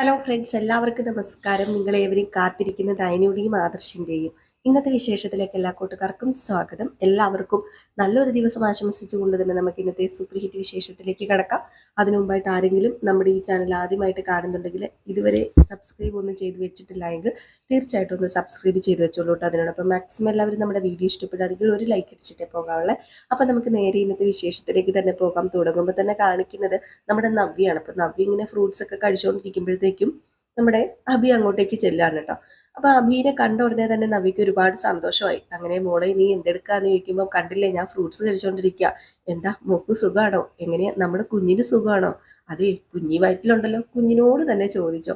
Hello friends എല്ലാവർക്കും നമസ്കാരം. നിങ്ങളേവരും കാത്തിരിക്കുന്ന ദയനയുടെയും ആദർശിന്റെയും ഇന്നത്തെ വിശേഷത്തിലേക്ക് എല്ലാ കൂട്ടുകാർക്കും സ്വാഗതം. എല്ലാവർക്കും നല്ലൊരു ദിവസം ആശംസിച്ചുകൊണ്ട് തന്നെ നമുക്ക് ഇന്നത്തെ സൂപ്പർ ഹിറ്റ് വിശേഷത്തിലേക്ക് കടക്കാം. അതിനു മുമ്പായിട്ട് ആരെങ്കിലും നമ്മുടെ ഈ ചാനൽ ആദ്യമായിട്ട് കാണുന്നുണ്ടെങ്കിൽ ഇതുവരെ സബ്സ്ക്രൈബ് ഒന്നും ചെയ്ത് വെച്ചിട്ടില്ല എങ്കിൽ തീർച്ചയായിട്ടും ഒന്ന് സബ്സ്ക്രൈബ് ചെയ്ത് വെച്ചോളൂ കേട്ടോ അതിനോടൊപ്പം മാക്സിമം എല്ലാവരും നമ്മുടെ വീഡിയോ ഇഷ്ടപ്പെടുകയാണെങ്കിൽ ഒരു ലൈക്ക് അടിച്ചിട്ടേ പോകാവുള്ളൂ. അപ്പം നമുക്ക് നേരെ ഇന്നത്തെ വിശേഷത്തിലേക്ക് തന്നെ പോകാം. തുടങ്ങുമ്പോൾ തന്നെ കാണിക്കുന്നത് നമ്മുടെ നവ്യാണ്. അപ്പം നവ്യ ഇങ്ങനെ ഫ്രൂട്ട്സ് ഒക്കെ കഴിച്ചുകൊണ്ടിരിക്കുമ്പോഴത്തേക്കും നമ്മുടെ അബി അങ്ങോട്ടേക്ക് ചെല്ലാണ് കേട്ടോ അപ്പൊ അബീനെ കണ്ട ഉടനെ തന്നെ നവിക്ക് ഒരുപാട് സന്തോഷമായി. അങ്ങനെ മോളെ നീ എന്തെടുക്കാന്ന് ചോദിക്കുമ്പോൾ കണ്ടില്ലേ ഞാൻ ഫ്രൂട്ട്സ് കഴിച്ചുകൊണ്ടിരിക്കുക എന്താ മോക്ക് സുഖമാണോ എങ്ങനെയാ നമ്മുടെ കുഞ്ഞിന് സുഖമാണോ അതെ കുഞ്ഞി വയറ്റിലുണ്ടല്ലോ. കുഞ്ഞിനോട് തന്നെ ചോദിച്ചോ.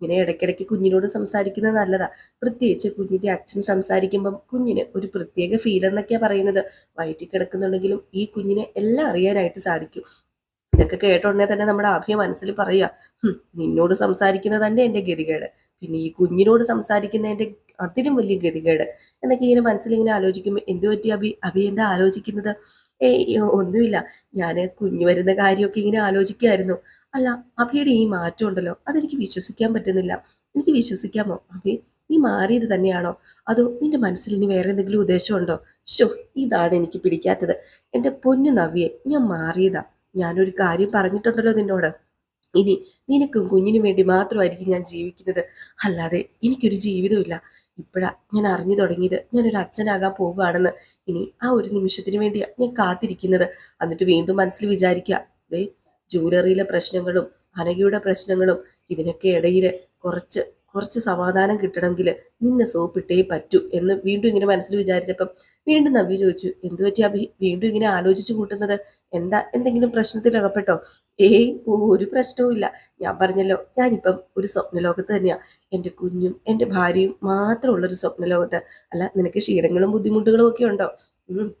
ഇങ്ങനെ ഇടയ്ക്കിടയ്ക്ക് കുഞ്ഞിനോട് സംസാരിക്കുന്നത് നല്ലതാ. പ്രത്യേകിച്ച് കുഞ്ഞിന്റെ അച്ഛൻ സംസാരിക്കുമ്പം കുഞ്ഞിന് ഒരു പ്രത്യേക ഫീൽ എന്നൊക്കെയാ പറയുന്നത്. വയറ്റിൽ കിടക്കുന്നുണ്ടെങ്കിലും ഈ കുഞ്ഞിനെ എല്ലാം അറിയാനായിട്ട് സാധിക്കും. ഇതൊക്കെ കേട്ടോടനെ തന്നെ നമ്മുടെ അഭിയ മനസ്സിൽ പറയുക നിന്നോട് സംസാരിക്കുന്നത് തന്നെ എന്റെ ഗതികേട്. പിന്നെ ഈ കുഞ്ഞിനോട് സംസാരിക്കുന്നതിന്റെ അതിലും വലിയ ഗതികേട്. എന്നൊക്കെ ഇങ്ങനെ മനസ്സിൽ ഇങ്ങനെ ആലോചിക്കുമ്പോൾ എന്തു പറ്റി അഭി? അഭി എന്താ ആലോചിക്കുന്നത്? ഏയ് ഒന്നുമില്ല. ഞാൻ കുഞ്ഞു വരുന്ന കാര്യമൊക്കെ ഇങ്ങനെ ആലോചിക്കുമായിരുന്നു അല്ല അഭിയുടെ ഈ മാറ്റം ഉണ്ടല്ലോ അതെനിക്ക് വിശ്വസിക്കാൻ പറ്റുന്നില്ല. എനിക്ക് വിശ്വസിക്കാമോ? അഭി നീ മാറിയത് തന്നെയാണോ? അതോ നിന്റെ മനസ്സിൽ ഇനി വേറെ എന്തെങ്കിലും ഉദ്ദേശമുണ്ടോ? ഷോ ഇതാണ് എനിക്ക് പിടിക്കാത്തത്. എന്റെ പൊന്നു നവ്യെ ഞാൻ മാറിയതാ. ഞാനൊരു കാര്യം പറഞ്ഞിട്ടുണ്ടല്ലോ നിന്നോട്. ഇനി നിനക്കും കുഞ്ഞിനും വേണ്ടി മാത്രമായിരിക്കും ഞാൻ ജീവിക്കുന്നത്. അല്ലാതെ എനിക്കൊരു ജീവിതമില്ല ഇപ്പോഴാ ഞാൻ അറിഞ്ഞു തുടങ്ങിയത്. ഞാനൊരു അച്ഛനാകാൻ പോവുകയാണെന്ന്. ഇനി ആ ഒരു നിമിഷത്തിന് വേണ്ടിയാ ഞാൻ കാത്തിരിക്കുന്നത്. എന്നിട്ട് വീണ്ടും മനസ്സിൽ വിചാരിക്കുക ദേ ജൂലറിയിലെ പ്രശ്നങ്ങളും അനഘയുടെ പ്രശ്നങ്ങളും ഇതിനൊക്കെ ഇടയിൽ കുറച്ച് കുറച്ച് സമാധാനം കിട്ടണമെങ്കിൽ നിന്നെ സോപ്പിട്ടേ പറ്റൂ എന്ന് വീണ്ടും ഇങ്ങനെ മനസ്സിൽ വിചാരിച്ചപ്പം വീണ്ടും നവ്യ ചോദിച്ചു എന്തു അഭി? വീണ്ടും ഇങ്ങനെ ആലോചിച്ചു കൂട്ടുന്നത്? എന്താ? എന്തെങ്കിലും പ്രശ്നത്തിൽ അകപ്പെട്ടോ ഏയ് ഒരു പ്രശ്നവും ഞാൻ പറഞ്ഞല്ലോ ഞാനിപ്പം ഒരു സ്വപ്നലോകത്ത് തന്നെയാണ് എന്റെ കുഞ്ഞും എന്റെ ഭാര്യയും മാത്രമുള്ളൊരു സ്വപ്നലോകത്ത്. അല്ല നിനക്ക് ക്ഷീണങ്ങളും ബുദ്ധിമുട്ടുകളും ഒക്കെ ഉണ്ടോ?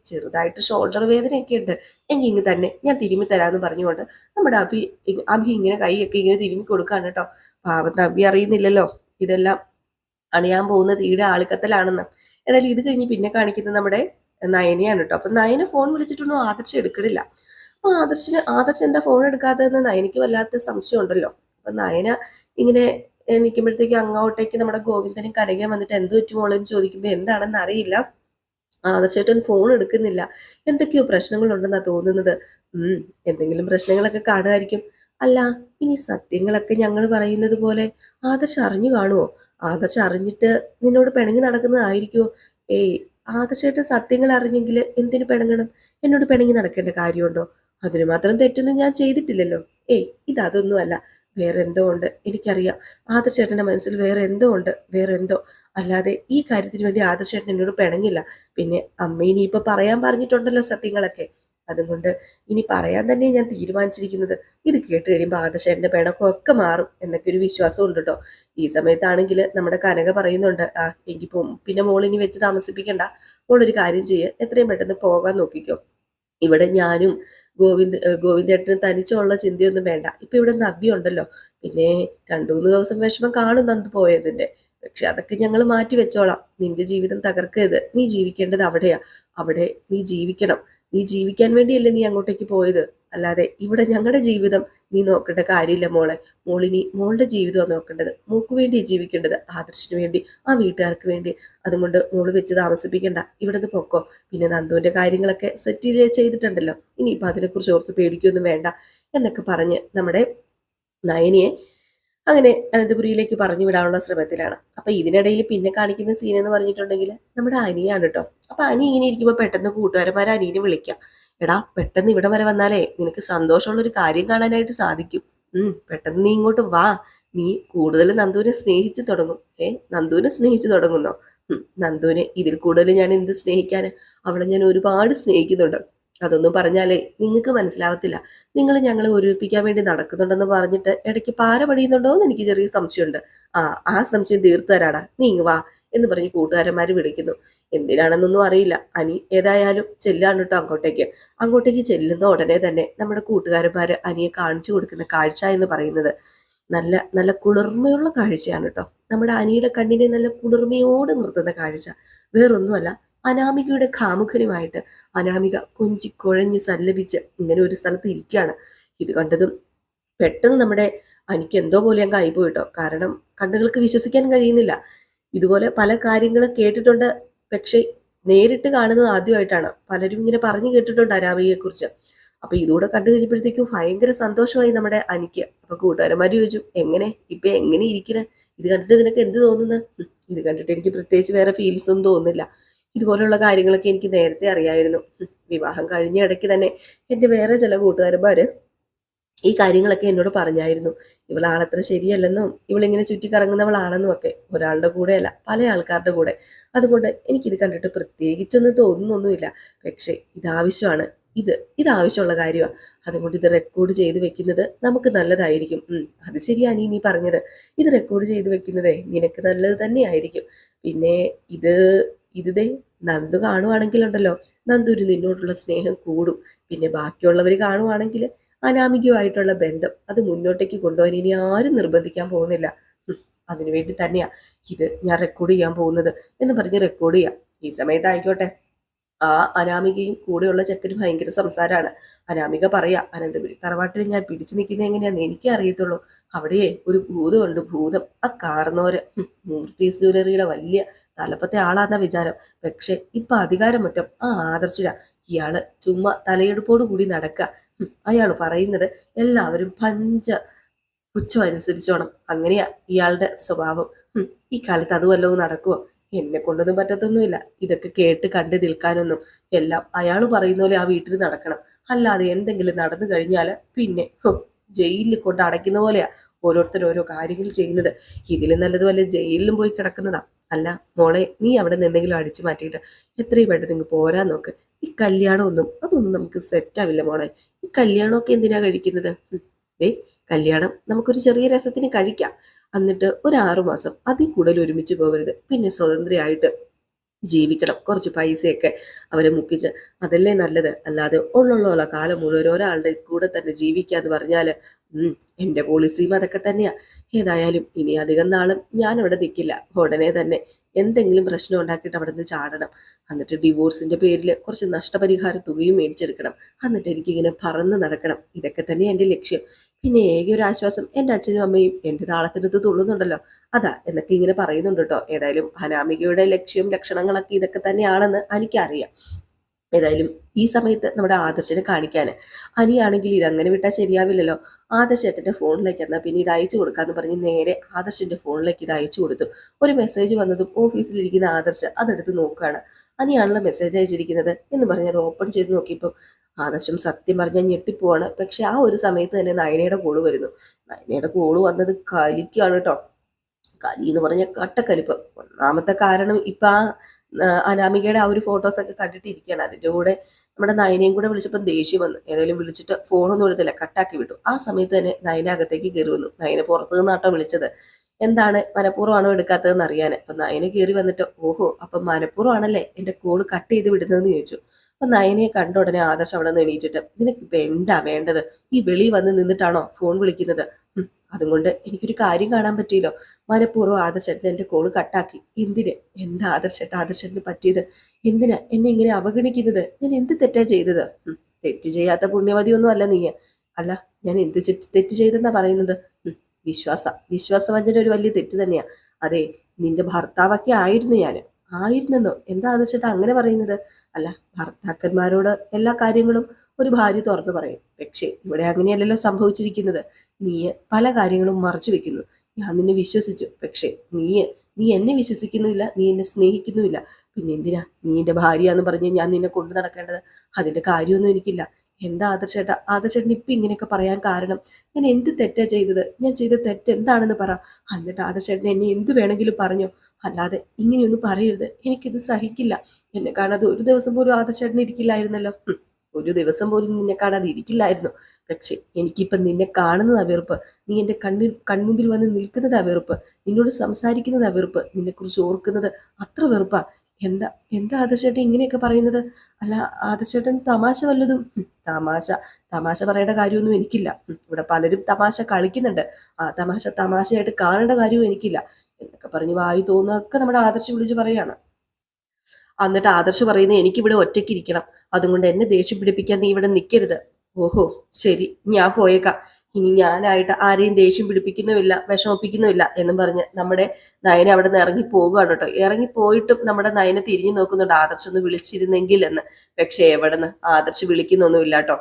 ചെറുതായിട്ട് ഷോൾഡർ വേദനയൊക്കെ ഉണ്ട്. എങ്കിൽ ഇങ്ങ് തന്നെ ഞാൻ തിരുമ്മി തരാമെന്ന് പറഞ്ഞുകൊണ്ട് നമ്മുടെ അഭി അഭി ഇങ്ങനെ കൈയൊക്കെ ഇങ്ങനെ തിരുമ്മി കൊടുക്കാണ് കേട്ടോ. പാവം അഭി അറിയുന്നില്ലല്ലോ. ഇതെല്ലാം അണിയാൻ പോകുന്ന തീയുടെ ആളിക്കത്തലാണെന്ന്. ഏതായാലും ഇത് കഴിഞ്ഞ് പിന്നെ കാണിക്കുന്നത് നമ്മുടെ നയനെയാണ് കേട്ടോ. അപ്പൊ നയനെ ഫോൺ വിളിച്ചിട്ടൊന്നും ആദർശ് എടുക്കണില്ല. അപ്പൊ ആദർശിന് ആദർശ് എന്താ ഫോൺ എടുക്കാത്തതെന്ന് നയനയ്ക്ക് വല്ലാത്ത സംശയം ഉണ്ടല്ലോ. അപ്പൊ നയന ഇങ്ങനെ നിൽക്കുമ്പോഴത്തേക്ക് അങ്ങോട്ടേക്ക് നമ്മുടെ ഗോവിന്ദനും കരകയും വന്നിട്ട് എന്ത് പറ്റുമോളെന്ന് ചോദിക്കുമ്പോൾ എന്താണെന്ന് അറിയില്ല. ആദർശേട്ടൻ ഫോൺ എടുക്കുന്നില്ല. എന്തൊക്കെയോ പ്രശ്നങ്ങളുണ്ടെന്നാണ് തോന്നുന്നത്. ഉം എന്തെങ്കിലും പ്രശ്നങ്ങളൊക്കെ കാണുമായിരിക്കും. അല്ല ഇനി സത്യങ്ങളൊക്കെ ഞങ്ങൾ പറയുന്നത് പോലെ ആദർശ് അറിഞ്ഞു കാണുമോ ആദർശ് അറിഞ്ഞിട്ട് നിന്നോട് പിണങ്ങി നടക്കുന്നതായിരിക്കുമോ ഏയ് ആദർശമായിട്ട് സത്യങ്ങൾ അറിഞ്ഞെങ്കിൽ എന്തിനു പിണങ്ങണം? എന്നോട് പിണങ്ങി നടക്കേണ്ട കാര്യമുണ്ടോ? അതിന് മാത്രം തെറ്റൊന്നും ഞാൻ ചെയ്തിട്ടില്ലല്ലോ. ഏയ് ഇതതൊന്നുമല്ല വേറെ എന്തോ ഉണ്ട് എനിക്കറിയാം. ആദർശേട്ടന്റെ മനസ്സിൽ വേറെ എന്തോ ഉണ്ട് വേറെ എന്തോ. അല്ലാതെ ഈ കാര്യത്തിന് വേണ്ടി ആദർശേട്ടൻ എന്നോട് പിണങ്ങില്ല. പിന്നെ അമ്മ ഇനിയിപ്പോൾ പറയാൻ പറഞ്ഞിട്ടുണ്ടല്ലോ സത്യങ്ങളൊക്കെ. അതുകൊണ്ട് ഇനി പറയാൻ തന്നെ ഞാൻ തീരുമാനിച്ചിരിക്കുന്നത്. ഇത് കേട്ട് കഴിയുമ്പോൾ പിണക്കം ഒക്കെ മാറും എന്നൊക്കെ ഒരു വിശ്വാസം ഉണ്ട് കേട്ടോ. ഈ സമയത്താണെങ്കിൽ നമ്മുടെ കനക പറയുന്നുണ്ട് ആ എങ്കിൽ പിന്നെ മോളിനി വെച്ച് താമസിപ്പിക്കണ്ട. മോളൊരു കാര്യം ചെയ്യുക എത്രയും പെട്ടെന്ന് പോകാൻ നോക്കിക്കോ. ഇവിടെ ഞാനും ഗോവിന്ദ് ഗോവിന്ദേട്ടനും തനിച്ചുള്ള ചിന്തയൊന്നും വേണ്ട. ഇപ്പൊ ഇവിടെ നവ്യ ഉണ്ടല്ലോ. പിന്നെ രണ്ടു മൂന്ന് ദിവസം വിഷമം കാണും നന്ദ് പോയതിന്റെ. പക്ഷെ അതൊക്കെ ഞങ്ങൾ മാറ്റി വെച്ചോളാം. നിന്റെ ജീവിതം തകർക്കരുത്. നീ ജീവിക്കേണ്ടത് അവിടെയാ. അവിടെ നീ ജീവിക്കണം. നീ ജീവിക്കാൻ വേണ്ടിയല്ലേ നീ അങ്ങോട്ടേക്ക് പോയത്. അല്ലാതെ ഇവിടെ ഞങ്ങളുടെ ജീവിതം നീ നോക്കേണ്ട കാര്യമില്ല മോളെ. മോളിനി മോളുടെ ജീവിതമാണ് നോക്കേണ്ടത്. മോക്ക് വേണ്ടി ജീവിക്കേണ്ടത്. ആദർശിന് വേണ്ടി ആ വീട്ടുകാർക്ക് വേണ്ടി. അതുകൊണ്ട് മോൾ വെച്ച് താമസിപ്പിക്കണ്ട. ഇവിടെ നിന്ന് പൊക്കോ. പിന്നെ നന്ദുവിന്റെ കാര്യങ്ങളൊക്കെ സെറ്റിൽ ചെയ്തിട്ടുണ്ടല്ലോ. ഇനിയിപ്പോൾ അതിനെക്കുറിച്ച് ഓർത്ത് പേടിക്കൊന്നും വേണ്ട എന്നൊക്കെ പറഞ്ഞ് നമ്മുടെ നയനിയെ അങ്ങനെ അനന്തപുരിയിലേക്ക് പറഞ്ഞു വിടാനുള്ള ശ്രമത്തിലാണ്. അപ്പൊ ഇതിനിടയിൽ പിന്നെ കാണിക്കുന്ന സീൻ എന്ന് പറഞ്ഞിട്ടുണ്ടെങ്കിൽ നമ്മുടെ അനിയാണ് കേട്ടോ അപ്പൊ അനി ഇങ്ങനെ ഇരിക്കുമ്പോൾ പെട്ടെന്ന് കൂട്ടുകാരന്മാരെ അനിയനെ വിളിക്കാം. എടാ പെട്ടെന്ന് ഇവിടെ വരെ വന്നാലേ നിനക്ക് സന്തോഷമുള്ള ഒരു കാര്യം കാണാനായിട്ട് സാധിക്കും. ഉം പെട്ടെന്ന് നീ ഇങ്ങോട്ട് വാ. നീ കൂടുതൽ നന്ദുവിനെ സ്നേഹിച്ചു തുടങ്ങും. ഏ നന്ദുവിനെ സ്നേഹിച്ചു തുടങ്ങുന്നോ? നന്ദുവിനെ ഇതിൽ കൂടുതൽ ഞാൻ എന്ത് സ്നേഹിക്കാൻ അവളെ ഞാൻ ഒരുപാട് സ്നേഹിക്കുന്നുണ്ട്. അതൊന്നും പറഞ്ഞാലേ നിങ്ങൾക്ക് മനസ്സിലാവത്തില്ല. നിങ്ങൾ ഞങ്ങളെ ഒരുമിപ്പിക്കാൻ വേണ്ടി നടക്കുന്നുണ്ടെന്ന് പറഞ്ഞിട്ട് ഇടയ്ക്ക് പാര പണിയുന്നുണ്ടോ എന്ന് എനിക്ക് ചെറിയ സംശയമുണ്ട്. ആ ആ സംശയം തീർത്തു തരാടാ. നീ വാ എന്ന് പറഞ്ഞ് കൂട്ടുകാരന്മാർ വിളിക്കുന്നു. എന്തിനാണെന്നൊന്നും അറിയില്ല. അനി ഏതായാലും ചെല്ലാണ് കേട്ടോ അങ്ങോട്ടേക്ക്. അങ്ങോട്ടേക്ക് ചെല്ലുന്ന ഉടനെ തന്നെ നമ്മുടെ കൂട്ടുകാരന്മാർ അനിയെ കാണിച്ചു കൊടുക്കുന്ന കാഴ്ച എന്ന് പറയുന്നത് നല്ല നല്ല കുളിർമയുള്ള കാഴ്ചയാണ് കേട്ടോ നമ്മുടെ അനിയുടെ കണ്ണിനെ നല്ല കുളിർമയോട് നിർത്തുന്ന കാഴ്ച. വേറൊന്നുമല്ല അനാമികയുടെ കാമുകനുമായിട്ട് അനാമിക കൊഞ്ചി കുഴഞ്ഞ് സല്ലപിച്ച് ഇങ്ങനെ ഒരു സ്ഥലത്ത് ഇരിക്കുകയാണ്. ഇത് കണ്ടതും പെട്ടെന്ന് നമ്മുടെ എനിക്ക് എന്തോ പോലെ അങ്ങ് ആയിപ്പോയി കേട്ടോ കാരണം കണ്ണുകൾക്ക് വിശ്വസിക്കാൻ കഴിയുന്നില്ല. ഇതുപോലെ പല കാര്യങ്ങളും കേട്ടിട്ടുണ്ട്. പക്ഷെ നേരിട്ട് കാണുന്നത് ആദ്യമായിട്ടാണ്. പലരും ഇങ്ങനെ പറഞ്ഞു കേട്ടിട്ടുണ്ട് അനാമികയെക്കുറിച്ച്. അപ്പൊ ഇതുകൂടെ കണ്ടു കഴിഞ്ഞപ്പോഴത്തേക്കും ഭയങ്കര സന്തോഷമായി നമ്മുടെ അനിക്ക്. അപ്പൊ കൂട്ടുകാരന്മാര് ചോദിച്ചു എങ്ങനെ? ഇപ്പൊ എങ്ങനെ ഇരിക്കണേ? ഇത് കണ്ടിട്ട് നിനക്ക് എന്ത് തോന്നുന്നു? ഇത് കണ്ടിട്ട് എനിക്ക് പ്രത്യേകിച്ച് വേറെ ഫീൽസ് ഒന്നും തോന്നുന്നില്ല. ഇതുപോലുള്ള കാര്യങ്ങളൊക്കെ എനിക്ക് നേരത്തെ അറിയായിരുന്നു. വിവാഹം കഴിഞ്ഞ ഇടയ്ക്ക് തന്നെ എന്റെ വേറെ ചില കൂട്ടുകാരന്മാർ ഈ കാര്യങ്ങളൊക്കെ എന്നോട് പറഞ്ഞായിരുന്നു. ഇവളാളത്ര ശരിയല്ലെന്നും ഇവളിങ്ങനെ ചുറ്റിക്കറങ്ങുന്നവളാണെന്നും ഒക്കെ ഒരാളുടെ കൂടെയല്ല പല ആൾക്കാരുടെ കൂടെ. അതുകൊണ്ട് എനിക്കിത് കണ്ടിട്ട് പ്രത്യേകിച്ചൊന്നും തോന്നുന്നൊന്നുമില്ല. പക്ഷേ ഇതാവശ്യമാണ്. ഇത് ഇതാവശ്യമുള്ള കാര്യമാണ് അതുകൊണ്ട് ഇത് റെക്കോർഡ് ചെയ്ത് വെക്കുന്നത് നമുക്ക് നല്ലതായിരിക്കും. അത് ശരിയാണ് നീ പറഞ്ഞത്. ഇത് റെക്കോർഡ് ചെയ്ത് വെക്കുന്നതേ നിനക്ക് നല്ലത് തന്നെയായിരിക്കും. പിന്നെ ഇത് ഇത് നന്ദു കാണുവാണെങ്കിലുണ്ടല്ലോ. നന്ദുരു നിന്നോടുള്ള സ്നേഹം കൂടും. പിന്നെ ബാക്കിയുള്ളവർ കാണുവാണെങ്കിൽ അനാമികയുമായിട്ടുള്ള ബന്ധം അത് മുന്നോട്ടേക്ക് കൊണ്ടുപോകാൻ ഇനി ആരും നിർബന്ധിക്കാൻ പോകുന്നില്ല. അതിനുവേണ്ടി തന്നെയാ. ഇത് ഞാൻ റെക്കോർഡ് ചെയ്യാൻ പോകുന്നത് എന്ന് പറഞ്ഞ് റെക്കോർഡ് ചെയ്യാം. ഈ സമയത്ത് ആയിക്കോട്ടെ ആ അനാമികയും കൂടെയുള്ള ചെക്കന് ഭയങ്കര സംസാരമാണ് അനാമിക പറയാ അനന്തപുരി തറവാട്ടിൽ ഞാൻ പിടിച്ചു നിൽക്കുന്നത് എങ്ങനെയാന്ന് എനിക്കേ അറിയത്തുള്ളൂ. അവിടെയേ ഒരു ഭൂതമുണ്ട് ഭൂതം. ആ കാർന്നോര്. മൂർത്തി ജ്വല്ലറിയുടെ വലിയ തലപ്പത്തെ ആളാന്ന വിചാരം. പക്ഷെ ഇപ്പൊ അധികാരം മറ്റും ആ ആദർശില. ഇയാൾ ചുമ്മാ തലയെടുപ്പോട് കൂടി നടക്ക. അയാൾ പറയുന്നത് എല്ലാവരും പഞ്ച പുച്ഛം അനുസരിച്ചോണം. അങ്ങനെയാ ഇയാളുടെ സ്വഭാവം. ഈ കാലത്ത് അതുവല്ലോ നടക്കുമോ എന്നെ കൊണ്ടൊന്നും പറ്റത്തൊന്നുമില്ല. ഇതൊക്കെ കേട്ട് കണ്ട് നിൽക്കാനൊന്നും. എല്ലാം അയാൾ പറയുന്ന പോലെ ആ വീട്ടിൽ നടക്കണം. അല്ലാതെ എന്തെങ്കിലും നടന്നു കഴിഞ്ഞാൽ പിന്നെ ജയിലിൽ കൊണ്ട് അടയ്ക്കുന്ന പോലെയാ ഓരോരുത്തർ ഓരോ കാര്യങ്ങൾ ചെയ്യുന്നത്. ഇതിലും നല്ലത് വല്ല ജയിലിലും പോയി കിടക്കുന്നതാ. അല്ല മോളെ നീ അവിടെ നിന്നെങ്കിലും അടിച്ചു മാറ്റിയിട്ട് എത്രയും പെട്ടെന്ന് നിങ്ങൾ പോരാൻ നോക്ക്. ഈ കല്യാണമൊന്നും അതൊന്നും നമുക്ക് സെറ്റാവില്ല മോളെ. ഈ കല്യാണമൊക്കെ എന്തിനാ കഴിക്കുന്നത്? ഏ കല്യാണം നമുക്കൊരു ചെറിയ രസത്തിന് കഴിക്കാം. എന്നിട്ട് ഒരു ആറുമാസം അതിൽ കൂടുതൽ ഒരുമിച്ച് പോകരുത്. പിന്നെ സ്വതന്ത്രയായിട്ട് ജീവിക്കണം. കുറച്ച് പൈസയൊക്കെ അവരെ മുക്കിച്ച് അതല്ലേ നല്ലത്. അല്ലാതെ ഉള്ളുള്ള കാലം മുഴുവൻ ഒരാളുടെ കൂടെ തന്നെ ജീവിക്കുക എന്ന് പറഞ്ഞാൽ എന്റെ പോളിസിയും അതൊക്കെ തന്നെയാ. ഏതായാലും ഇനി അധികം നാളും ഞാൻ അവിടെ നിൽക്കില്ല ഉടനെ തന്നെ എന്തെങ്കിലും പ്രശ്നം ഉണ്ടാക്കിയിട്ട് അവിടെ നിന്ന് ചാടണം. എന്നിട്ട് ഡിവോഴ്സിന്റെ പേരിൽ കുറച്ച് നഷ്ടപരിഹാര തുകയും മേടിച്ചെടുക്കണം. എന്നിട്ട് എനിക്കിങ്ങനെ പറന്ന് നടക്കണം. ഇതൊക്കെ തന്നെ എന്റെ ലക്ഷ്യം. പിന്നെ ഏക ഒരു ആശ്വാസം എന്റെ അച്ഛനും അമ്മയും എന്റെ താളത്തിനകത്ത് തുള്ളുന്നുണ്ടല്ലോ. അതാ എന്നൊക്കെ ഇങ്ങനെ പറയുന്നുണ്ട് കേട്ടോ. ഏതായാലും അനാമികയുടെ ലക്ഷ്യം ലക്ഷണങ്ങളൊക്കെ ഇതൊക്കെ തന്നെയാണെന്ന് എനിക്കറിയാം. ഏതായാലും ഈ സമയത്ത് നമ്മുടെ ആദർശനെ കാണിക്കാൻ അനിയാണെങ്കിൽ ഇതങ്ങനെ വിട്ടാൽ ശരിയാവില്ലല്ലോ. ആദർശേട്ടന്റെ ഫോണിലേക്ക് എന്നാൽ പിന്നെ ഇത് അയച്ചു കൊടുക്കാന്ന് പറഞ്ഞ് നേരെ ആദർശന്റെ ഫോണിലേക്ക് ഇത് അയച്ചു കൊടുത്തു. ഒരു മെസ്സേജ് വന്നതും ഓഫീസിലിരിക്കുന്ന ആദർശ് അതെടുത്ത് നോക്കുകയാണ് അനിയാണല്ലോ മെസ്സേജ് അയച്ചിരിക്കുന്നത് എന്ന് പറഞ്ഞ് അത് ഓപ്പൺ ചെയ്ത് നോക്കിയപ്പോൾ ആദർശം സത്യം പറഞ്ഞാൽ ഞെട്ടിപ്പോവാണ്. പക്ഷെ ആ ഒരു സമയത്ത് തന്നെ നയനയുടെ കോൾ വരുന്നു. നയനയുടെ കോൾ വന്നത് കലിക്കാണ് കേട്ടോ കലി എന്ന് പറഞ്ഞ കട്ടക്കലിപ്പ്. ഒന്നാമത്തെ കാരണം ഇപ്പൊ ആ അനാമികയുടെ ആ ഒരു ഫോട്ടോസൊക്കെ കണ്ടിട്ടിരിക്കുകയാണ്. അതിന്റെ കൂടെ നമ്മുടെ നയനയും കൂടെ വിളിച്ചപ്പോൾ ദേഷ്യം വന്നു. ഏതായാലും വിളിച്ചിട്ട് ഫോണൊന്നും എടുത്തില്ല. കട്ടാക്കി വിട്ടു. ആ സമയത്ത് തന്നെ നയന അകത്തേക്ക് കയറി വന്നു. നയന പുറത്തു നിന്നാട്ടോ വിളിച്ചത്. എന്താണ് മനഃപൂർവമാണോ എടുക്കാത്തതെന്ന് അറിയാൻ അപ്പൊ നയന കയറി വന്നിട്ട് ഓഹോ അപ്പൊ മനഃപൂർവമാണല്ലേ എന്റെ കോൾ കട്ട് ചെയ്ത് വിടുന്നതെന്ന് ചോദിച്ചു. അപ്പൊ നയനെ കണ്ട ഉടനെ ആദർശം അവിടെ നിന്ന് എണീറ്റിട്ട് നിനക്ക് ഇപ്പൊ എന്താ വേണ്ടത്? ഈ വെളി വന്ന് നിന്നിട്ടാണോ ഫോൺ വിളിക്കുന്നത്? അതുകൊണ്ട് എനിക്കൊരു കാര്യം കാണാൻ പറ്റിയില്ലോ. മനഃപൂർവം ആദർശേട്ടൻ എന്റെ കോൾ കട്ടാക്കി. എന്തിന്? എന്താ ആദർശേട്ട ആദർശേട്ടന് പറ്റിയത്? എന്തിനാ എന്നെ ഇങ്ങനെ അവഗണിക്കുന്നത്? ഞാൻ എന്ത് തെറ്റാ ചെയ്തത്? തെറ്റ് ചെയ്യാത്ത പുണ്യമതിയൊന്നും അല്ല നീ അല്ല ഞാൻ എന്ത് തെറ്റ് ചെയ്തെന്നാ പറയുന്നത്? വിശ്വാസ. വിശ്വാസവഞ്ചന ഒരു വലിയ തെറ്റ് തന്നെയാ. അതെ നിന്റെ ഭർത്താവൊക്കെ ആയിരുന്നു ഞാൻ ആയിരുന്നെന്നോ? എന്താ ആദർശേട്ട അങ്ങനെ പറയുന്നത്? അല്ല ഭർത്താക്കന്മാരോട് എല്ലാ കാര്യങ്ങളും ഒരു ഭാര്യ തുറന്നു പറയും. പക്ഷേ ഇവിടെ അങ്ങനെയല്ലല്ലോ സംഭവിച്ചിരിക്കുന്നത്. നീ പല കാര്യങ്ങളും മറച്ചു വെക്കുന്നു. ഞാൻ നിന്നെ വിശ്വസിച്ചു. പക്ഷേ നീ നീ എന്നെ വിശ്വസിക്കുന്നുമില്ല നീ എന്നെ സ്നേഹിക്കുന്നുമില്ല. പിന്നെ എന്തിനാ? നീ എന്റെ ഭാര്യ എന്ന് പറഞ്ഞ് ഞാൻ നിന്നെ കൊണ്ടു നടക്കേണ്ടത്? അതിന്റെ കാര്യമൊന്നും എനിക്കില്ല. എന്താ ആദർശേട്ട ആദർശേട്ടൻ ഇപ്പൊ ഇങ്ങനെയൊക്കെ പറയാൻ കാരണം ഞാൻ എന്ത് തെറ്റാ ചെയ്തത്? ഞാൻ ചെയ്ത തെറ്റ് എന്താണെന്ന് പറ. എന്നിട്ട് ആദർശേട്ടൻ എന്നെ എന്ത് വേണമെങ്കിലും പറഞ്ഞു. അല്ലാതെ ഇങ്ങനെയൊന്നും പറയരുത്. എനിക്കിത് സഹിക്കില്ല. എന്നെ കാണാതെ ഒരു ദിവസം പോലും ആദർശേട്ടൻ ഇരിക്കില്ലായിരുന്നല്ലോ. ഒരു ദിവസം പോലും നിന്നെ കാണാതെ ഇരിക്കില്ലായിരുന്നു. പക്ഷെ എനിക്കിപ്പം നിന്നെ കാണുന്നത് വെറുപ്പ്. നീ എന്റെ കണ്ണിൽ കൺമുമ്പിൽ വന്ന് നിൽക്കുന്നത് വെറുപ്പ്. നിന്നോട് സംസാരിക്കുന്നത് വെറുപ്പ്. നിന്നെക്കുറിച്ച് ഓർക്കുന്നത് അത്ര വെറുപ്പാ. എന്താ എന്താ ആദർശേട്ടൻ ഇങ്ങനെയൊക്കെ പറയുന്നത്? അല്ല ആദർശേട്ടൻ തമാശ വല്ലതും തമാശ തമാശ പറയേണ്ട കാര്യമൊന്നും എനിക്കില്ല. ഇവിടെ പലരും തമാശ കളിക്കുന്നുണ്ട്. ആ തമാശ തമാശയായിട്ട് കാണേണ്ട കാര്യവും എനിക്കില്ല. എന്നൊക്കെ പറഞ്ഞ് വായു തോന്നുന്നതൊക്കെ നമ്മുടെ ആദർശ് വിളിച്ച് പറയാണ്. എന്നിട്ട് ആദർശ് പറയുന്നത് എനിക്കിവിടെ ഒറ്റയ്ക്ക് ഇരിക്കണം അതുകൊണ്ട് എന്നെ ദേഷ്യം പിടിപ്പിക്കാൻ നീ ഇവിടെ നിൽക്കരുത് ഓഹോ ശരി ഞാൻ പോയേക്കാം. ഇനി ഞാനായിട്ട് ആരെയും ദേഷ്യം പിടിപ്പിക്കുന്നുമില്ല വിഷമിപ്പിക്കുന്നുമില്ല എന്നും പറഞ്ഞ് നമ്മുടെ നയനെ അവിടെ നിന്ന് ഇറങ്ങി പോകുകയാണ് കേട്ടോ. ഇറങ്ങി പോയിട്ടും നമ്മുടെ നയനെ തിരിഞ്ഞു നോക്കുന്നുണ്ട്. ആദർശ് ഒന്ന് വിളിച്ചിരുന്നെങ്കിൽ എന്ന്. പക്ഷെ എവിടെ നിന്ന് ആദർശ് വിളിക്കുന്നൊന്നുമില്ല കേട്ടോ.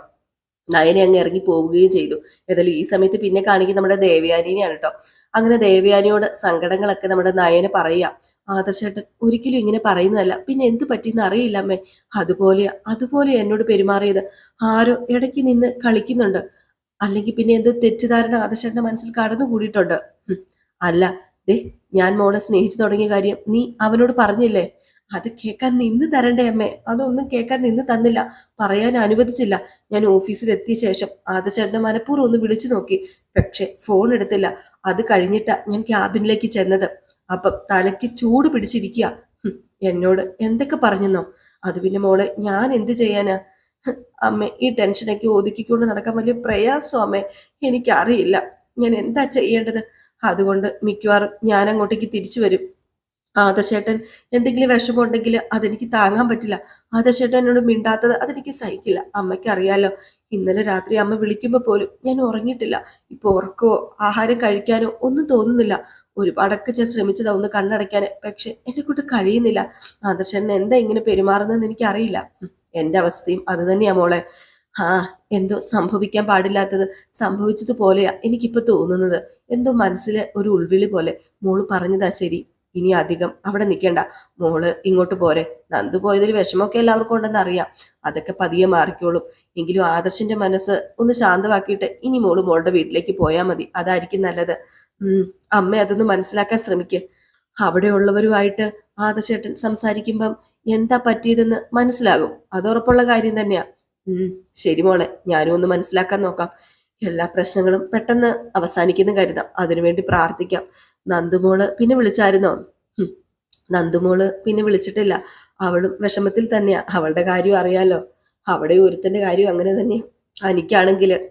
നയനെ അങ്ങ് ഇറങ്ങി പോവുകയും ചെയ്തു. ഏതായാലും ഈ സമയത്ത് പിന്നെ കാണിക്കുന്ന നമ്മുടെ ദേവയാനിനെയാണ് കേട്ടോ. അങ്ങനെ ദേവയാനിയോട് സങ്കടങ്ങളൊക്കെ നമ്മുടെ നയനെ പറയാം. ആദർശേട്ടൻ ഒരിക്കലും ഇങ്ങനെ പറയുന്നതല്ല. പിന്നെ എന്ത് പറ്റിയെന്ന് അറിയില്ല അമ്മേ. അതുപോലെ അതുപോലെ എന്നോട് പെരുമാറിയത്. ആരോ ഇടയ്ക്ക് നിന്ന് കളിക്കുന്നുണ്ട്. അല്ലെങ്കിൽ പിന്നെ എന്ത് തെറ്റിദ്ധാരണ ആദർശേട്ടന്റെ മനസ്സിൽ കടന്നു കൂടിയിട്ടുണ്ട്. അല്ല ദേ ഞാൻ മോളെ സ്നേഹിച്ചു തുടങ്ങിയ കാര്യം നീ അവനോട് പറഞ്ഞില്ലേ? അത് കേൾക്കാൻ നിന്ന് തരണ്ടേ അമ്മേ. അതൊന്നും കേൾക്കാൻ നിന്ന് തന്നില്ല. പറയാൻ അനുവദിച്ചില്ല. ഞാൻ ഓഫീസിൽ എത്തിയ ശേഷം ആദർശേട്ടനെ മനഃപൂർവം ഒന്ന് വിളിച്ചു നോക്കി. പക്ഷെ ഫോൺ എടുത്തില്ല. അത് കഴിഞ്ഞിട്ടാ ഞാൻ ക്യാബിനിലേക്ക് ചെന്നത്. അപ്പം തലയ്ക്ക് ചൂട് പിടിച്ചിരിക്കുക എന്നോട് എന്തൊക്കെ പറഞ്ഞെന്നോ? അത് പിന്നെ മോളെ ഞാൻ എന്ത് ചെയ്യാനാ? അമ്മേ ഈ ടെൻഷനൊക്കെ ഒതുക്കിക്കൊണ്ട് നടക്കാൻ വലിയ പ്രയാസം അമ്മേ. എനിക്കറിയില്ല. ഞാൻ എന്താ ചെയ്യേണ്ടത്? അതുകൊണ്ട് മിക്കവാറും ഞാൻ അങ്ങോട്ടേക്ക് തിരിച്ചു വരും. ആദശേട്ടൻ എന്തെങ്കിലും വിഷമമുണ്ടെങ്കിൽ അതെനിക്ക് താങ്ങാൻ പറ്റില്ല. ആദശേട്ടൻ എന്നോട് മിണ്ടാത്തത് അതെനിക്ക് സഹിക്കില്ല. അമ്മയ്ക്ക് അറിയാലോ ഇന്നലെ രാത്രി അമ്മ വിളിക്കുമ്പോൾ പോലും ഞാൻ ഉറങ്ങിയിട്ടില്ല. ഇപ്പൊ ഉറക്കോ ആഹാരം കഴിക്കാനോ ഒന്നും തോന്നുന്നില്ല. ഒരുപാടൊക്കെ ഞാൻ ശ്രമിച്ചതാ ഒന്ന് കണ്ണടയ്ക്കാൻ പക്ഷെ എന്നെ കൊണ്ട് കഴിയുന്നില്ല. ആദർശേട്ടൻ എന്താ ഇങ്ങനെ പെരുമാറുന്നതെന്ന് എനിക്കറിയില്ല. ഉം, എന്റെ അവസ്ഥയും അത് തന്നെയാ മോളെ. ആ എന്തോ സംഭവിക്കാൻ പാടില്ലാത്തത് സംഭവിച്ചതുപോലെയാ എനിക്കിപ്പോൾ തോന്നുന്നത്. എന്തോ മനസ്സിലെ ഒരു ഉൾവിളി പോലെ മോൾ പറഞ്ഞതാ ശരി. ഇനി അധികം അവിടെ നിൽക്കണ്ട. മോൾ ഇങ്ങോട്ട് പോരെ. നന്ദു പോയതിൽ വിഷമമൊക്കെ എല്ലാവർക്കും ഉണ്ടെന്ന് അറിയാം. അതൊക്കെ പതിയെ മാറിക്കോളും. എങ്കിലും ആദർശിന്റെ മനസ്സ് ഒന്ന് ശാന്തമാക്കിയിട്ട് ഇനി മോൾ മോളുടെ വീട്ടിലേക്ക് പോയാൽ മതി. അതായിരിക്കും നല്ലത്. ഉം അമ്മ അതൊന്ന് മനസ്സിലാക്കാൻ ശ്രമിക്ക്. അവിടെയുള്ളവരുമായിട്ട് ആദർശേട്ടൻ സംസാരിക്കുമ്പം എന്താ പറ്റിയതെന്ന് മനസ്സിലാകും. അത് ഉറപ്പുള്ള കാര്യം തന്നെയാ. ഉം ശരി മോളെ ഞാനും ഒന്ന് മനസ്സിലാക്കാൻ നോക്കാം. എല്ലാ പ്രശ്നങ്ങളും പെട്ടെന്ന് അവസാനിക്കുന്ന കരുതാം. അതിനുവേണ്ടി പ്രാർത്ഥിക്കാം. നന്ദുമോൾ പിന്നെ വിളിച്ചായിരുന്നോ? നന്ദുമോൾ പിന്നെ വിളിച്ചിട്ടില്ല. അവളും വിഷമത്തിൽ തന്നെയാ. അവളുടെ കാര്യം അറിയാലോ. അവിടെ ഒരുത്തന്റെ കാര്യം അങ്ങനെ തന്നെ എനിക്കാണെങ്കിൽ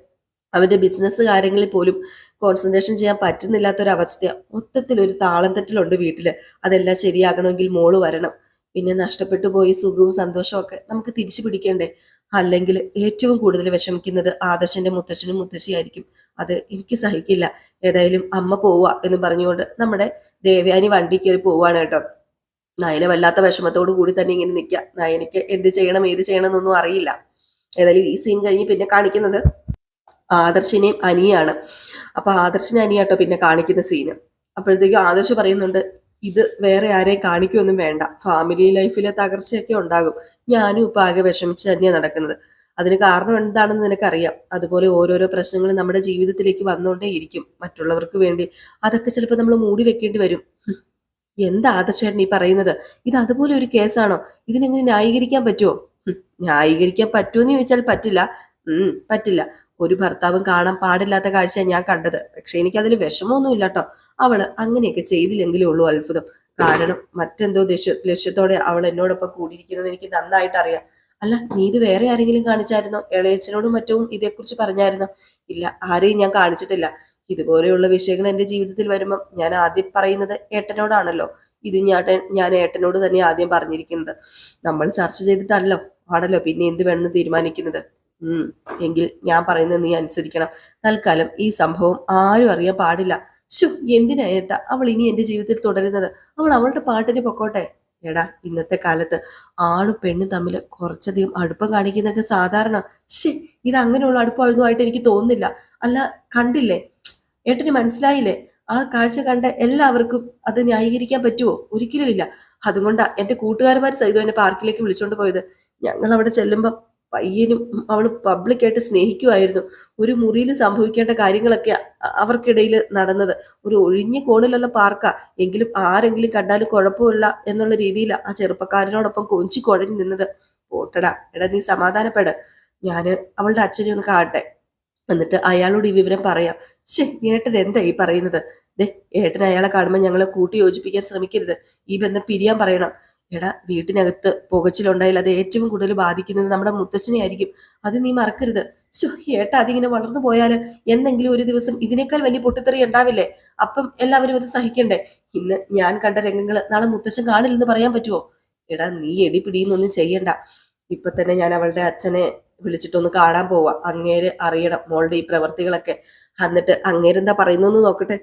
അവന്റെ ബിസിനസ് കാര്യങ്ങളിൽ പോലും കോൺസെൻട്രേഷൻ ചെയ്യാൻ പറ്റുന്നില്ലാത്തൊരവസ്ഥയാണ് മൊത്തത്തിൽ ഒരു താളം തെറ്റലുണ്ട് വീട്ടിൽ. അതെല്ലാം ശരിയാകണമെങ്കിൽ മോൾ വരണം. പിന്നെ നഷ്ടപ്പെട്ടു പോയ സുഖവും സന്തോഷവും ഒക്കെ നമുക്ക് തിരിച്ചു പിടിക്കണ്ടേ? അല്ലെങ്കിൽ ഏറ്റവും കൂടുതൽ വിഷമിക്കുന്നത് ആദർശന്റെ മുത്തച്ഛനും മുത്തശ്ശിയായിരിക്കും അത് എനിക്ക് സഹിക്കില്ല. ഏതായാലും അമ്മ പോവുക എന്ന് പറഞ്ഞുകൊണ്ട് നമ്മുടെ ദേവയാനി വണ്ടി കയറി പോവാണ് കേട്ടോ. നയന വല്ലാത്ത വിഷമത്തോടു കൂടി തന്നെ ഇങ്ങനെ നിൽക്കുക. നയനയ്ക്ക് എന്ത് ചെയ്യണം ഏത് ചെയ്യണം എന്നൊന്നും അറിയില്ല. ഏതായാലും ഈ സീൻ കഴിഞ്ഞ് പിന്നെ കാണിക്കുന്നത് ആദർശിനെയും അനിയാണ് അപ്പൊ ആദർശിനെ അനിയാട്ടോ പിന്നെ കാണിക്കുന്ന സീന് അപ്പോഴത്തേക്കും ആദർശ് പറയുന്നുണ്ട് ഇത് വേറെ ആരെയും കാണിക്കൊന്നും വേണ്ട. ഫാമിലി ലൈഫിലെ തകർച്ചയൊക്കെ ഉണ്ടാകും. ഞാനും ഇപ്പൊ ആകെ വിഷമിച്ച് തന്നെയാണ് നടക്കുന്നത്. അതിന് കാരണം എന്താണെന്ന് നിനക്കറിയാം. അതുപോലെ ഓരോരോ പ്രശ്നങ്ങൾ നമ്മുടെ ജീവിതത്തിലേക്ക് വന്നുകൊണ്ടേ ഇരിക്കും. മറ്റുള്ളവർക്ക് വേണ്ടി അതൊക്കെ ചിലപ്പോൾ നമ്മൾ മൂടി വെക്കേണ്ടി വരും. എന്താ ആദർശേട്ടൻ ഈ പറയുന്നത്? ഇത് അതുപോലെ ഒരു കേസാണോ? ഇതിനെങ്ങനെ ന്യായീകരിക്കാൻ പറ്റുമോ ന്യായീകരിക്കാൻ പറ്റുമെന്ന് ചോദിച്ചാൽ പറ്റില്ല. ഉം പറ്റില്ല. ഒരു ഭർത്താവും കാണാൻ പാടില്ലാത്ത കാഴ്ച ഞാൻ കണ്ടത്. പക്ഷെ എനിക്കതിൽ വിഷമമൊന്നുമില്ല കേട്ടോ അവൾ അങ്ങനെയൊക്കെ ചെയ്തില്ലെങ്കിലേ ഉള്ളൂ അത്ഭുതം. കാരണം മറ്റെന്തോ ലക്ഷ്യ ലക്ഷ്യത്തോടെ അവൾ എന്നോടൊപ്പം കൂടിയിരിക്കുന്നത് എനിക്ക് നന്നായിട്ട് അറിയാം അല്ല നീ ഇത് വേറെ ആരെങ്കിലും കാണിച്ചായിരുന്നോ? ഇളയച്ചനോടും മറ്റും ഇതേക്കുറിച്ച് പറഞ്ഞായിരുന്നോ? ഇല്ല ആരെയും ഞാൻ കാണിച്ചിട്ടില്ല. ഇതുപോലെയുള്ള വിഷയങ്ങൾ എന്റെ ജീവിതത്തിൽ വരുമ്പം ഞാൻ ആദ്യം പറയുന്നത് ഏട്ടനോടാണല്ലോ. ഇത് ഞാൻ ഞാൻ ഏട്ടനോട് തന്നെ ആദ്യം പറഞ്ഞിരിക്കുന്നത്. നമ്മൾ ചർച്ച ചെയ്തിട്ടല്ലോ ആണല്ലോ പിന്നെ എന്ത് വേണമെന്ന് തീരുമാനിക്കുന്നത്? എങ്കിൽ ഞാൻ പറയുന്നത് നീ അനുസരിക്കണം. തൽക്കാലം ഈ സംഭവം ആരും അറിയാൻ പാടില്ല. ശു എന്തിനായിട്ട അവൾ ഇനി എന്റെ ജീവിതത്തിൽ തുടരുന്നത്? അവൾ അവളുടെ പാട്ടിന് പൊക്കോട്ടെ. എടാ ഇന്നത്തെ കാലത്ത് ആണും പെണ്ണും തമ്മിൽ കുറച്ചധികം അടുപ്പം കാണിക്കുന്നൊക്കെ സാധാരണ. ശേ ഇത് അങ്ങനെയുള്ള ആയിട്ട് എനിക്ക് തോന്നുന്നില്ല. അല്ല കണ്ടില്ലേ? ഏട്ടന് മനസ്സിലായില്ലേ? ആ കാഴ്ച കണ്ട എല്ലാവർക്കും അത് ന്യായീകരിക്കാൻ പറ്റുമോ ഒരിക്കലും ഇല്ല. അതുകൊണ്ടാ എന്റെ കൂട്ടുകാരന്മാർ സഹിതം എന്നെ പാർക്കിലേക്ക് വിളിച്ചോണ്ട് പോയത്. ഞങ്ങൾ അവിടെ ചെല്ലുമ്പോൾ പയ്യനും അവൾ പബ്ലിക്കായിട്ട് സ്നേഹിക്കുമായിരുന്നു ഒരു മുറിയിൽ സംഭവിക്കേണ്ട കാര്യങ്ങളൊക്കെ അവർക്കിടയിൽ നടന്നത്. ഒരു ഒഴിഞ്ഞ കോണിലുള്ള പാർക്ക. എങ്കിലും ആരെങ്കിലും കണ്ടാൽ കുഴപ്പമില്ല എന്നുള്ള രീതിയിൽ ആ ചെറുപ്പക്കാരനോടൊപ്പം കൊഞ്ചി കുഴഞ്ഞു നിന്നത്. പോട്ടടാ എടാ നീ സമാധാനപ്പെട്. ഞാൻ അവളുടെ അച്ഛനെ ഒന്ന് കാണട്ടെ. എന്നിട്ട് അയാളോട് ഈ വിവരം പറയാം. ശേ ഏട്ടൻ എന്താ ഈ പറയുന്നത്? ദേ ഏട്ടൻ അയാളെ കാണുമ്പോൾ ഞങ്ങളെ കൂട്ടി യോജിപ്പിക്കാൻ ശ്രമിക്കരുത്. ഈ ബന്ധം പിരിയാൻ പറയണം. എടാ വീട്ടിനകത്ത് പുകച്ചിലുണ്ടായാൽ അത് ഏറ്റവും കൂടുതൽ ബാധിക്കുന്നത് നമ്മുടെ മുത്തശ്ശനെ ആയിരിക്കും. അത് നീ മറക്കരുത്. ശോ ഏട്ടാ അതിങ്ങനെ വളർന്നു പോയാൽ എന്തെങ്കിലും ഒരു ദിവസം ഇതിനേക്കാൾ വലിയ പൊട്ടിത്തെറി ഉണ്ടാവില്ലേ? അപ്പം എല്ലാവരും അത് സഹിക്കണ്ടേ? ഇന്ന് ഞാൻ കണ്ട രംഗങ്ങൾ നാളെ മുത്തശ്ശൻ കാണില്ലെന്ന് പറയാൻ പറ്റുമോ എടാ നീ എടി പിടിയെന്നൊന്നും ചെയ്യണ്ട. ഇപ്പൊ തന്നെ ഞാൻ അവളുടെ അച്ഛനെ വിളിച്ചിട്ടൊന്ന് കാണാൻ പോവാ. അങ്ങേര് അറിയണം മോളുടെ ഈ പ്രവർത്തികളൊക്കെ. എന്നിട്ട് അങ്ങേരെന്താ പറയുന്നു നോക്കട്ടെ.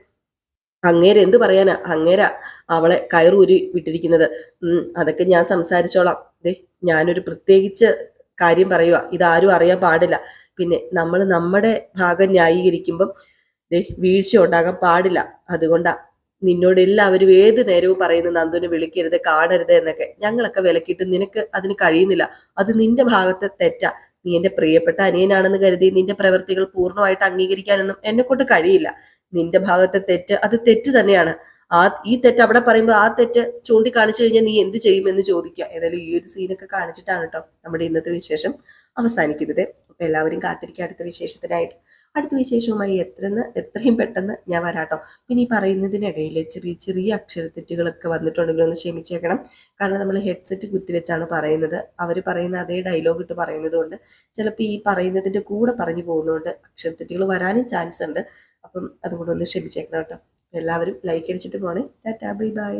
അങ്ങേര് എന്ത് പറയാനാ? അങ്ങേര അവളെ കയറൂരി വിട്ടിരിക്കുന്നത്. ഉം അതൊക്കെ ഞാൻ സംസാരിച്ചോളാം. ദേ ഞാനൊരു പ്രത്യേകിച്ച് കാര്യം പറയുക ഇതാരും അറിയാൻ പാടില്ല. പിന്നെ നമ്മൾ നമ്മുടെ ഭാഗം ന്യായീകരിക്കുമ്പം ദേ വീഴ്ച ഉണ്ടാകാൻ പാടില്ല. അതുകൊണ്ടാ നിന്നോട് എല്ലാവരും ഏത് നേരവും പറയുന്നു നന്ദുനെ വിളിക്കരുത് കാണരുത് എന്നൊക്കെ. ഞങ്ങളൊക്കെ വിലക്കിയിട്ട് നിനക്ക് അതിന് കഴിയുന്നില്ല. അത് നിന്റെ ഭാഗത്തെ തെറ്റാ. നീ എന്റെ പ്രിയപ്പെട്ട അനിയനാണെന്ന് കരുതി നിന്റെ പ്രവൃത്തികൾ പൂർണമായിട്ട് അംഗീകരിക്കാനൊന്നും എന്നെ കൊണ്ട് കഴിയില്ല. നിന്റെ ഭാഗത്തെ തെറ്റ് അത് തെറ്റ് തന്നെയാണ്. ആ ഈ തെറ്റ് അവിടെ പറയുമ്പോൾ ആ തെറ്റ് ചൂണ്ടിക്കാണിച്ചു കഴിഞ്ഞാൽ നീ എന്ത് ചെയ്യുമെന്ന് ചോദിക്കുക. ഏതായാലും ഈ ഒരു സീനൊക്കെ കാണിച്ചിട്ടാണ് കേട്ടോ നമ്മുടെ ഇന്നത്തെ വിശേഷം അവസാനിക്കുന്നത്. അപ്പൊ എല്ലാവരും കാത്തിരിക്കുക. അടുത്ത വിശേഷത്തിനായിട്ട് അടുത്ത വിശേഷവുമായി എത്രന്ന് എത്രയും പെട്ടെന്ന് ഞാൻ വരാട്ടോ പിന്നെ ഈ പറയുന്നതിനിടയിൽ ചെറിയ ചെറിയ അക്ഷരത്തെറ്റുകളൊക്കെ വന്നിട്ടുണ്ടെങ്കിൽ ഒന്ന് ക്ഷമിച്ചേക്കണം. കാരണം നമ്മൾ ഹെഡ്സെറ്റ് കുത്തിവെച്ചാണ് പറയുന്നത്. അവർ പറയുന്ന അതേ ഡയലോഗ് ഇട്ട് പറയുന്നത് കൊണ്ട് ചിലപ്പോൾ ഈ പറയുന്നതിന്റെ കൂടെ പറഞ്ഞു പോകുന്നതുകൊണ്ട് അക്ഷരത്തെറ്റുകൾ വരാനും ചാൻസ് ഉണ്ട്. അപ്പം അതുകൊണ്ടൊന്ന് ക്ഷമിച്ചേക്കണം കേട്ടോ. എല്ലാവരും ലൈക്ക് അടിച്ചിട്ട് പോണേ. Tata bye bye